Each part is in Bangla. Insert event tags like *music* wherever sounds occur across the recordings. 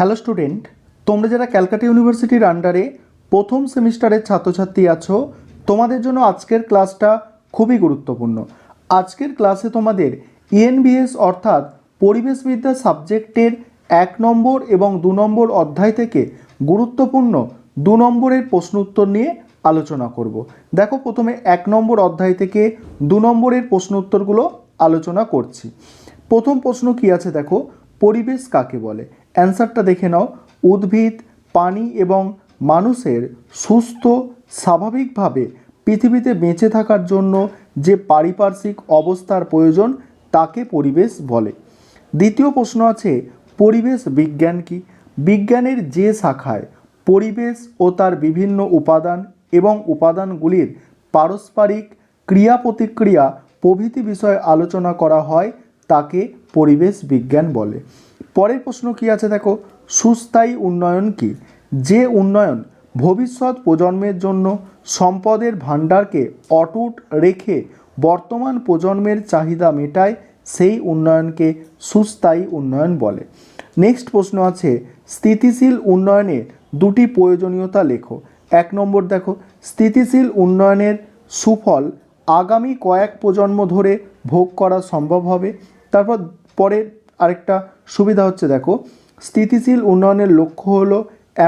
হ্যালো স্টুডেন্ট তোমরা যারা ক্যালকাটা ইউনিভার্সিটির আন্ডারে প্রথম সেমিস্টারের ছাত্রছাত্রী আছো, তোমাদের জন্য আজকের ক্লাসটা খুবই গুরুত্বপূর্ণ। আজকের ক্লাসে তোমাদের ইএনবিএস অর্থাৎ পরিবেশবিদ্যা সাবজেক্টের এক নম্বর এবং দু নম্বর অধ্যায় থেকে গুরুত্বপূর্ণ দু নম্বরের প্রশ্ন উত্তর নিয়ে আলোচনা করব। দেখো, প্রথমে এক নম্বর অধ্যায় থেকে দু নম্বরের প্রশ্ন উত্তরগুলো আলোচনা করছি। প্রথম প্রশ্ন কি আছে দেখো? পরিবেশ কাকে বলে? অ্যান্সারটা দেখে নাও। উদ্ভিদ পানি এবং মানুষের সুস্থ, স্বাভাবিকভাবে পৃথিবীতে বেঁচে থাকার জন্য যে পারিপার্শ্বিক অবস্থার প্রয়োজন, তাকে পরিবেশ বলে। দ্বিতীয় প্রশ্ন আছে, পরিবেশ বিজ্ঞান কি? বিজ্ঞানের যে শাখায় পরিবেশ ও তার বিভিন্ন উপাদান এবং উপাদানগুলির পারস্পরিক ক্রিয়া প্রতিক্রিয়া প্রভৃতি বিষয়ে আলোচনা করা হয়, তাকে পরিবেশ বিজ্ঞান বলে। পরের প্রশ্ন কি আছে দেখো? সুস্থায়ী উন্নয়ন কি? যে উন্নয়ন ভবিষ্যৎ প্রজন্মের জন্য সম্পদের ভাণ্ডারকে অটুট রেখে বর্তমান প্রজন্মের চাহিদা মেটায়, সেই উন্নয়নকে সুস্থায়ী উন্নয়ন বলে। নেক্সট প্রশ্ন আছে, স্থিতিশীল উন্নয়নে দুটি প্রয়োজনীয়তা লেখো। এক নম্বর দেখো, স্থিতিশীল উন্নয়নের সুফল আগামী কয়েক প্রজন্ম ধরে ভোগ করা সম্ভব হবে। তারপর পরের আরেকটা সুবিধা হচ্ছে দেখো, স্থিতিশীল উন্নয়নের লক্ষ্য হলো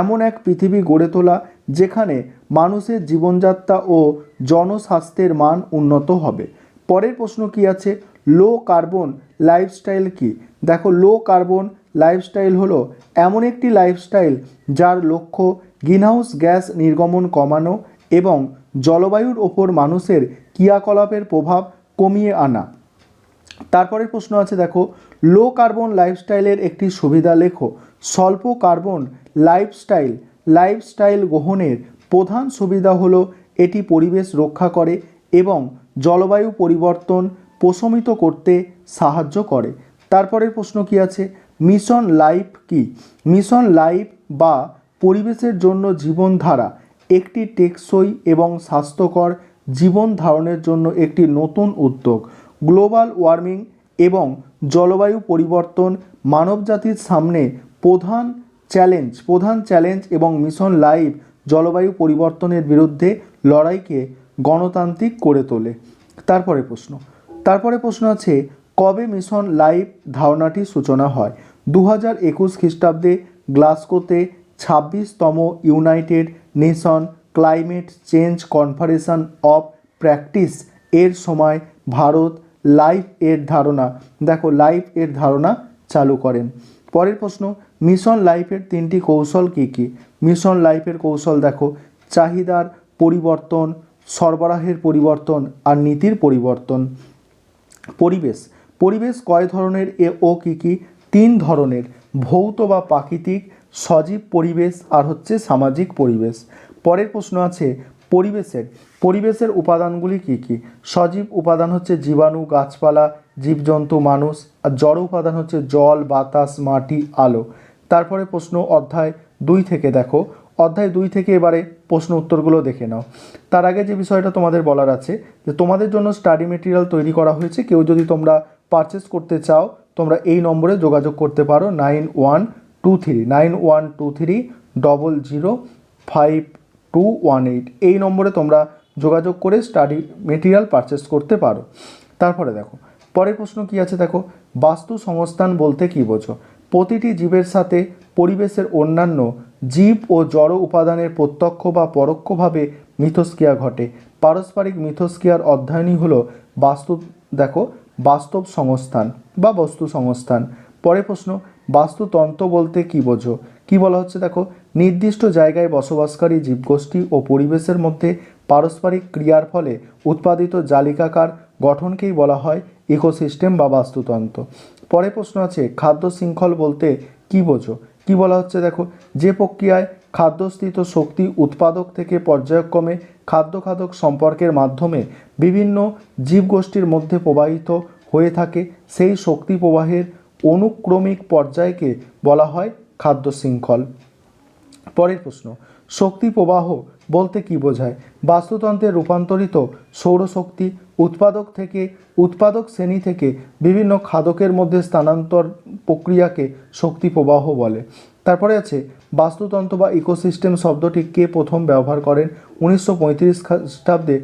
এমন এক পৃথিবী গড়ে তোলা যেখানে মানুষের জীবনযাত্রা ও জনস্বাস্থ্যের মান উন্নত হবে। পরের প্রশ্ন কি আছে? লো কার্বন লাইফস্টাইল কি? দেখো লো কার্বন লাইফস্টাইল হলো এমন একটি লাইফস্টাইল যার লক্ষ্য গ্রিনহাউস গ্যাস নির্গমন কমানো এবং জলবায়ুর ওপর মানুষের ক্রিয়াকলাপের প্রভাব কমিয়ে আনা। তারপরের প্রশ্ন আছে দেখো লো কার্বন লাইফস্টাইলের একটি সুবিধা লেখো। স্বল্প কার্বন লাইফস্টাইল লাইফস্টাইল গ্রহণের প্রধান সুবিধা হলো এটি পরিবেশ রক্ষা করে এবং জলবায়ু পরিবর্তন প্রশমিত করতে সাহায্য করে। তারপরের প্রশ্ন কি আছে? মিশন লাইফ কি? মিশন লাইফ বা পরিবেশের জন্য জীবনধারা একটি টেকসই এবং স্বাস্থ্যকর জীবন ধারণের জন্য একটি নতুন উদ্যোগ। গ্লোবাল ওয়ার্মিং এবং জলবায়ু পরিবর্তন মানবজাতির সামনে প্রধান চ্যালেঞ্জ প্রধান চ্যালেঞ্জ এবং মিশন লাইফ জলবায়ু পরিবর্তনের বিরুদ্ধে লড়াইকে গণতান্ত্রিক করে তোলে। তারপরে প্রশ্ন। তারপরে প্রশ্ন আছে, কবে মিশন লাইফ ধারণাটির সূচনা হয়? দু হাজার একুশ খ্রিস্টাব্দে গ্লাসকোতে ছাব্বিশতম United Nation climate change conference of practice এর সময় ভারত লাইফ এর ধারণা। দেখো, লাইফ এর ধারণা চালু করেন। পরের প্রশ্ন, মিশন লাইফের তিনটি কৌশল কী কী? মিশন লাইফের কৌশল দেখো, চাহিদার পরিবর্তন, সরবরাহের পরিবর্তন আর নীতির পরিবর্তন। পরিবেশ পরিবেশ কয় ধরনের এ ও কী কী? তিন ধরনের, ভৌত বা প্রাকৃতিক, সজীব পরিবেশ আর হচ্ছে সামাজিক পরিবেশ। পরের প্রশ্ন আছে পরিবেশের পরিবেশের উপাদানগুলি কী কী? সজীব উপাদান হচ্ছে জীবাণু, গাছপালা, জীবজন্তু, মানুষ, আর জড় উপাদান হচ্ছে জল, বাতাস, মাটি, আলো। তারপরে প্রশ্ন অধ্যায় দুই থেকে দেখো। অধ্যায় দুই থেকে এবারে প্রশ্ন উত্তরগুলো দেখে নাও। তার আগে যে বিষয়টা তোমাদের বলার আছে, যে তোমাদের জন্য স্টাডি মেটেরিয়াল তৈরি করা হয়েছে, কেউ যদি তোমরা পারচেস করতে চাও, তোমরা এই নম্বরে যোগাযোগ করতে পারো nine one two three nine one two three double zero five two one eight এই নম্বরে তোমরা যোগাযোগ করে স্টাডি মেটেরিয়াল পারচেস করতে পারো। তারপরে দেখো, পরের প্রশ্ন কি আছে দেখো? বাস্তু সংস্থান বলতে কি বোঝো? প্রতিটি জীবের সাথে পরিবেশের অন্যান্য জীব ও জড় উপাদানের প্রত্যক্ষ বা পরোক্ষভাবে মিথস্ক্রিয়া ঘটে। পারস্পরিক মিথস্ক্রিয়ার অধ্যয়নই হলো বাস্তু, দেখো, বাস্তব সংস্থান বা বস্তু সংস্থান। পরে প্রশ্ন, বাস্তুতন্ত্র বলতে কি বোঝো? কি বলা হচ্ছে দেখো? নির্দিষ্ট জায়গায় বসবাসকারী জীবগোষ্ঠী ও পরিবেশের মধ্যে পারস্পরিক ক্রিয়ার ফলে উৎপাদিত জালিকাকার গঠনকেই বলা হয় ইকোসিস্টেম বা বাস্তুতন্ত্র। পরে প্রশ্ন আছে, খাদ্য শৃঙ্খল বলতে কি বোঝো? কি বলা হচ্ছে দেখো? যে প্রক্রিয়ায় খাদ্যস্থিত শক্তি উৎপাদক থেকে পর্যায়ক্রমে খাদ্য খাদক সম্পর্কের মাধ্যমে বিভিন্ন জীবগোষ্ঠীর মধ্যে প্রবাহিত হয়ে থাকে, সেই শক্তি প্রবাহের অনুক্রমিক পর্যায়কে বলা হয় খাদ্য শৃঙ্খল। পরের প্রশ্ন, শক্তি প্রবাহ বলতে কি বোঝায়? বাস্তুতন্ত্রে রূপান্তরিত সৌরশক্তি উৎপাদক থেকে উৎপাদক শ্রেণি থেকে বিভিন্ন খাদকের মধ্যে স্থানান্তর প্রক্রিয়াকে শক্তি প্রবাহ বলে। তারপরে আছে, বাস্তুতন্ত্র বা ইকোসিস্টেম শব্দটি কে প্রথম ব্যবহার করেন? উনিশশো পঁয়ত্রিশ খ্রিস্টাব্দে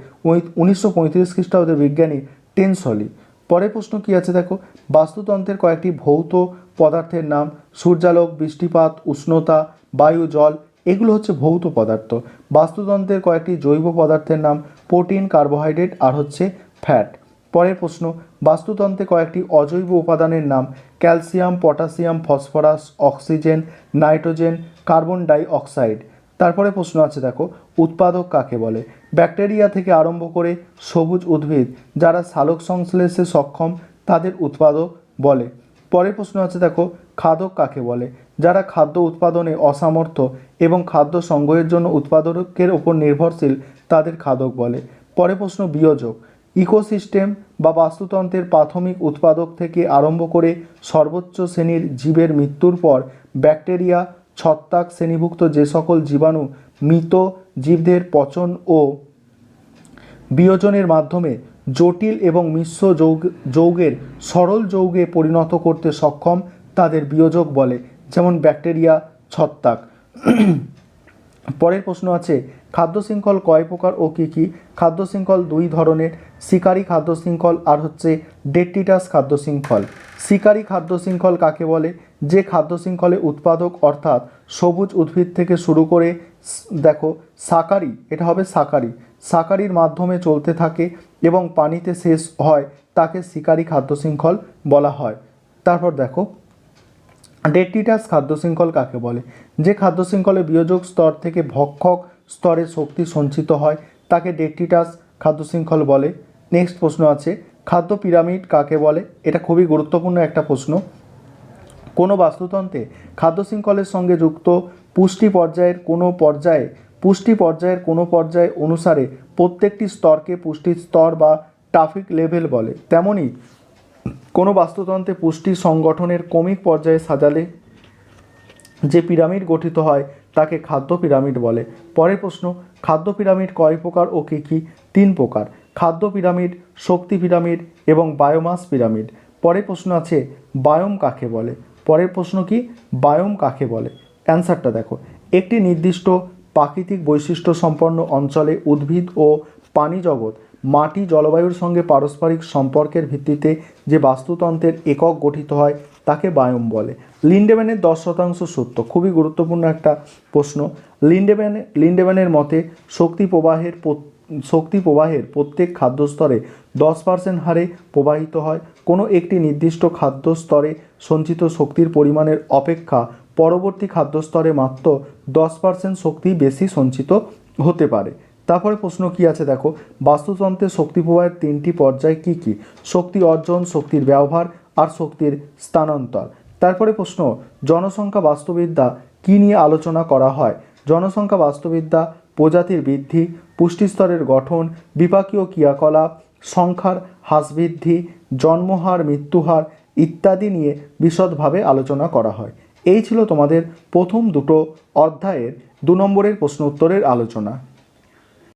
উনিশশো পঁয়ত্রিশ খ্রিস্টাব্দে বিজ্ঞানী টেনসলি। পরের প্রশ্ন কি আছে দেখো? বাস্তুতন্ত্রের কয়েকটি ভৌত পদার্থের নাম, সূর্যালোক, বৃষ্টিপাত, উষ্ণতা, বায়ু, জল, এগুলো হচ্ছে ভৌত পদার্থ। বাস্তুতন্ত্রের কয়েকটি জৈব পদার্থের নাম প্রোটিন, কার্বোহাইড্রেট আর হচ্ছে ফ্যাট। পরের প্রশ্ন, বাস্তুতন্ত্রে কয়েকটি অজৈব উপাদানের নাম calcium potassium phosphorus, oxygen, nitrogen, carbon dioxide. তারপরে প্রশ্ন আছে, দেখো, উৎপাদক কাকে বলে? ব্যাকটেরিয়া থেকে আরম্ভ করে সবুজ উদ্ভিদ যারা সালোক সংশ্লেষে সক্ষম তাদের উৎপাদক বলে। পরের প্রশ্ন আছে, দেখো খাদক কাকে বলে? যারা খাদ্য উৎপাদনে অসামর্থ্য এবং খাদ্য সংগ্রহের জন্য উৎপাদকের ওপর নির্ভরশীল, তাদের খাদক বলে। পরের প্রশ্ন, বিয়োজক। ইকোসিস্টেম বা বাস্তুতন্ত্রের প্রাথমিক উৎপাদক থেকে আরম্ভ করে সর্বোচ্চ শ্রেণির জীবের মৃত্যুর পর ব্যাকটেরিয়া, ছত্রাক শ্রেণীভুক্ত যে সকল জীবাণু মৃত জীবদের পচন ও বিয়োজনের মাধ্যমে জটিল এবং মিশ্র যৌগ যৌগের সরল যৌগে পরিণত করতে সক্ষম তাদের বিয়োজক বলে, যেমন ব্যাকটেরিয়া, ছত্রাক। *clears throat* পরের প্রশ্ন আছে, খাদ্য শৃঙ্খল কয় প্রকার ও কী কী? খাদ্য শৃঙ্খল দুই ধরনের, শিকারি খাদ্য শৃঙ্খল আর হচ্ছে ডেট্রিটাস খাদ্য শৃঙ্খল। শিকারি খাদ্য শৃঙ্খল কাকে বলে? যে খাদ্য শৃঙ্খলে উৎপাদক অর্থাৎ সবুজ উদ্ভিদ থেকে শুরু করে, দেখো সাকারি এটা হবে সাকারি সাকারির মাধ্যমে চলতে থাকে এবং পানিতে শেষ হয় তাকে শিকারী খাদ্য শৃঙ্খল বলা হয়। তারপর দেখো ডেট্রিটাস খাদ্য শৃঙ্খল কাকে বলে? যে খাদ্য শৃঙ্খলে বিয়োজক স্তর থেকে ভক্ষক স্তরে শক্তি সঞ্চিত হয়, তাকে ডেট্রিটাস খাদ্য শৃঙ্খল বলে। নেক্সট প্রশ্ন আছে, খাদ্য পিরামিড কাকে বলে? এটা খুবই গুরুত্বপূর্ণ একটা প্রশ্ন। কোনো বাস্তুতন্ত্রে খাদ্য শৃঙ্খলের সঙ্গে যুক্ত পুষ্টি পর্যায়ের কোনো পর্যায়ে পুষ্টি পর্যায়ের কোনো পর্যায় অনুসারে প্রত্যেকটি স্তরকে পুষ্টির স্তর বা ট্রাফিক লেভেল বলে। তেমনি, কোনো বাস্তুতন্ত্রে পুষ্টি সংগঠনের ক্রমিক পর্যায়ে সাজালে যে পিরামিড গঠিত হয়, তাকে খাদ্য পিরামিড বলে। পরের প্রশ্ন, খাদ্য পিরামিড কয় প্রকার ও কী কী? তিন প্রকার। খাদ্য পিরামিড, শক্তি পিরামিড এবং বায়োমাস পিরামিড। পরের প্রশ্ন আছে, বায়োম কাকে বলে? পরের প্রশ্ন কি, বায়োম কাকে বলে? অ্যান্সারটা দেখো। একটি নির্দিষ্ট প্রাকৃতিক বৈশিষ্ট্য সম্পন্ন অঞ্চলে উদ্ভিদ ও পানি জগৎ, মাটি, জলবায়ুর সঙ্গে পারস্পরিক সম্পর্কের ভিত্তিতে যে বাস্তুতন্ত্রের একক গঠিত হয়, তাকে বায়োম বলে। লিন্ডেম্যানের দশ শতাংশ সত্য, খুবই গুরুত্বপূর্ণ একটা প্রশ্ন। লিন্ডেম্যান, লিন্ডেম্যানের মতে, শক্তি প্রবাহের শক্তি প্রবাহের প্রত্যেক খাদ্য স্তরে দশ পার্সেন্ট হারে প্রবাহিত হয়। কোনো একটি নির্দিষ্ট খাদ্য স্তরে সঞ্চিত শক্তির পরিমাণের অপেক্ষা পরবর্তী খাদ্য স্তরে মাত্র দশ পার্সেন্ট শক্তি বেশি সঞ্চিত হতে পারে। তারপরে প্রশ্ন কি আছে দেখো? বাস্তুতন্ত্রের শক্তি প্রবাহের তিনটি পর্যায় কি কি? শক্তি অর্জন, শক্তির ব্যবহার আর শক্তির স্থানান্তর। তারপরে প্রশ্ন, জনসংখ্যা বাস্তুবিদ্যা কি নিয়ে আলোচনা করা হয়? জনসংখ্যা বাস্তুবিদ্যা, প্রজাতির বৃদ্ধি, পুষ্টিস্তরের গঠন, বিপাকীয় ক্রিয়াকলাপ, সংখ্যার হ্রাস বৃদ্ধি জন্মহার, মৃত্যুহার ইত্যাদি নিয়ে বিশদভাবে আলোচনা করা হয়। এই ছিল তোমাদের প্রথম দুটো অধ্যায়ের দু নম্বরের প্রশ্ন উত্তরের আলোচনা।